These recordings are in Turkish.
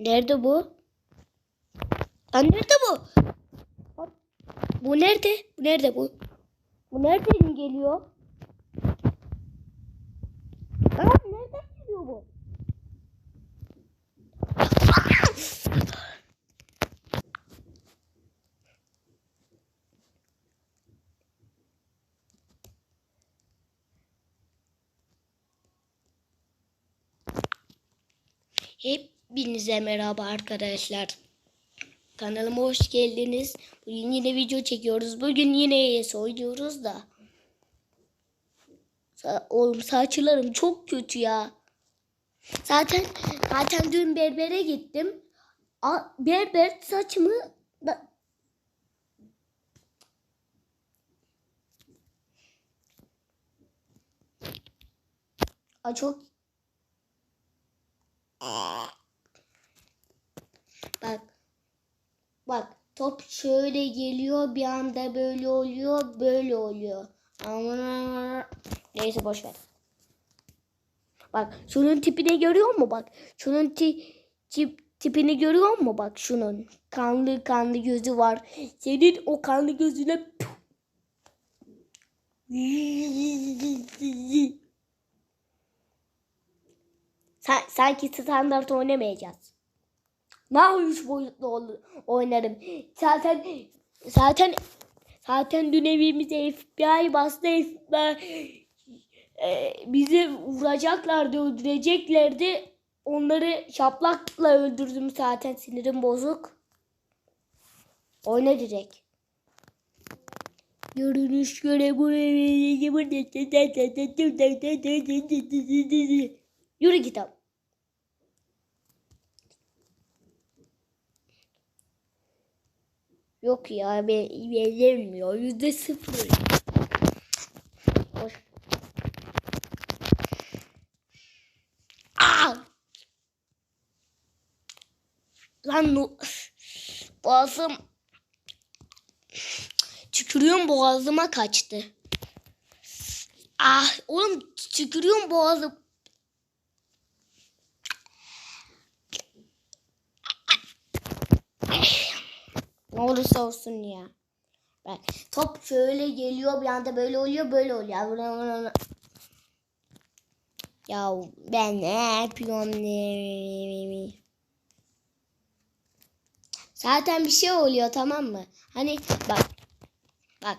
Nerede bu? Lan nerede bu? Bu nerede? Bu nerede bu? Bu nereden geliyor? Aa, nereden geliyor bu? Hepinize merhaba arkadaşlar. Kanalıma hoş geldiniz. Bugün yine video çekiyoruz. Bugün yine ES oynuyoruz da. Sa- Oğlum saçlarım çok kötü ya. Zaten zaten dün berbere gittim. A- berber saçımı da- Aa, çok Bak. Bak top şöyle geliyor bir anda böyle oluyor böyle oluyor. Aman neyse boş ver. Bak şunun tipini görüyor musun bak? Şunun ti, tip, tipini görüyor musun bak şunun? Kanlı kanlı gözü var. Senin o kanlı gözüne Sa- sanki standart oynamayacağız. Daha üç boyutlu oynarım. Zaten zaten zaten dün evimize FBI bastı FBI e, bizi vuracaklardı, öldüreceklerdi. Onları şaplakla öldürdüm zaten sinirim bozuk. Oyna direkt. Görünüş göre bu Yürü kitap. Yok ya ben vermiyor. Yüzde sıfır. Boş. Aa! Lan no... boğazım tükürüyorum boğazıma kaçtı. Ah oğlum tükürüyorum boğazım. Ne olursa olsun ya. Bak top şöyle geliyor bir anda böyle oluyor böyle oluyor. Ya ben ne yapıyorum? Zaten bir şey oluyor tamam mı? Hani bak bak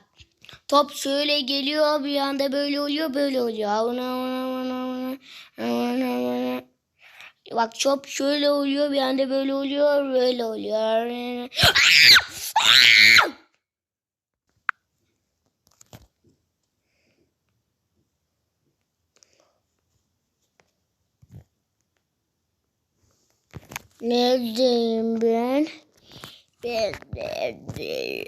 top şöyle geliyor bir anda böyle oluyor böyle oluyor. Bak top şöyle oluyor bir anda böyle oluyor böyle oluyor. Neredeyim ben? Ben neredeyim?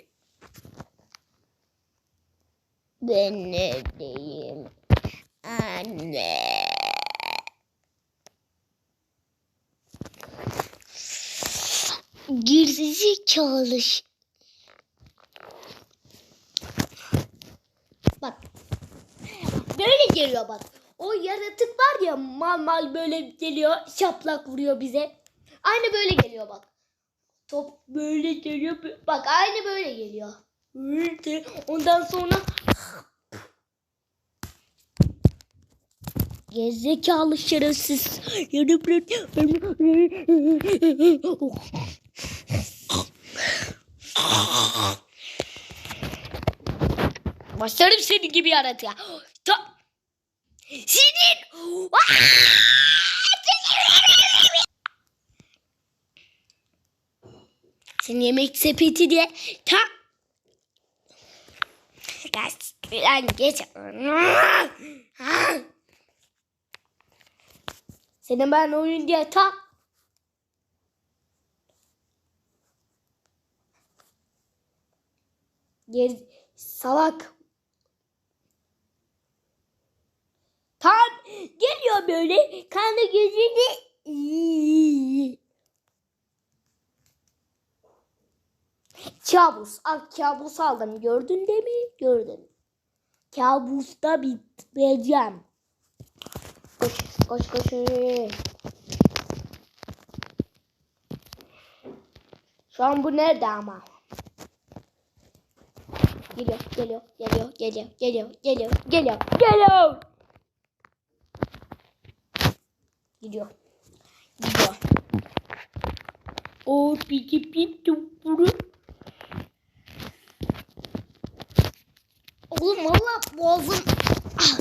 Ben neredeyim? Anne. Gerizekalı. ş- Bak. Böyle geliyor bak. O yaratık var ya mal mal böyle geliyor şaplak vuruyor bize. Aynı böyle geliyor bak. Top böyle geliyor. Bak aynı böyle geliyor. Ondan sonra Gerizekalı şerefsiz. Başlarım senin gibi yaratığa. Senin. Senin yemek sepeti diye. Ta. Lan geç. Senin ben oyun diye ta. Geri, salak. Tam geliyor böyle kanı gözünü. Kabus. Al kabus aldım. Gördün de mi? Gördün. Kabusta biteceğim. Koş koş koş. Şu an bu nerede ama? Geliyor, geliyor, geliyor, geliyor, geliyor, geliyor, geliyor, geliyor. Gidiyor. Gidiyor. O piki piki buru. Oğlum valla boğazım. Ah.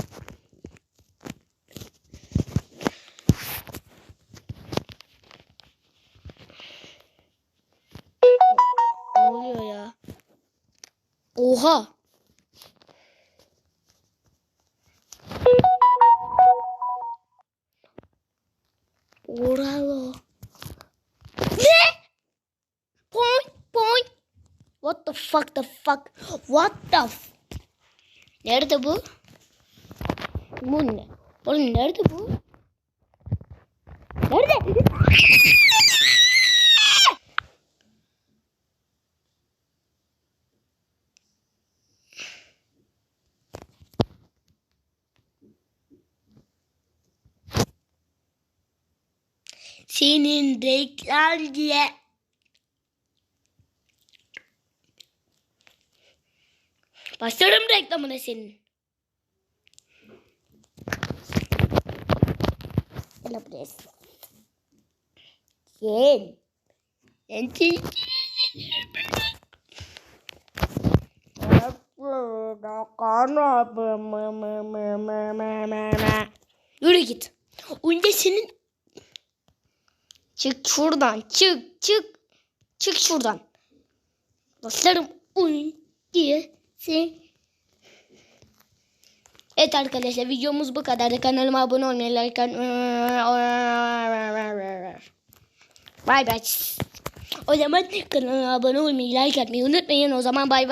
Ne oluyor ya? Oha. The fuck the fuck? What the Nerede bu? Bu ne? Oğlum nerede bu? Nerede? Senin reklam diye. Başlarım reklamına senin. Gel buraya. Gel. Ben Yürü git. Önce senin Çık şuradan. Çık çık. Çık şuradan. Dostlarım uy diye. Evet arkadaşlar videomuz bu kadar. Kanalıma abone olmayı, like Bay bay. O zaman kanalıma abone olmayı, like atmayı unutmayın. O zaman bay bay.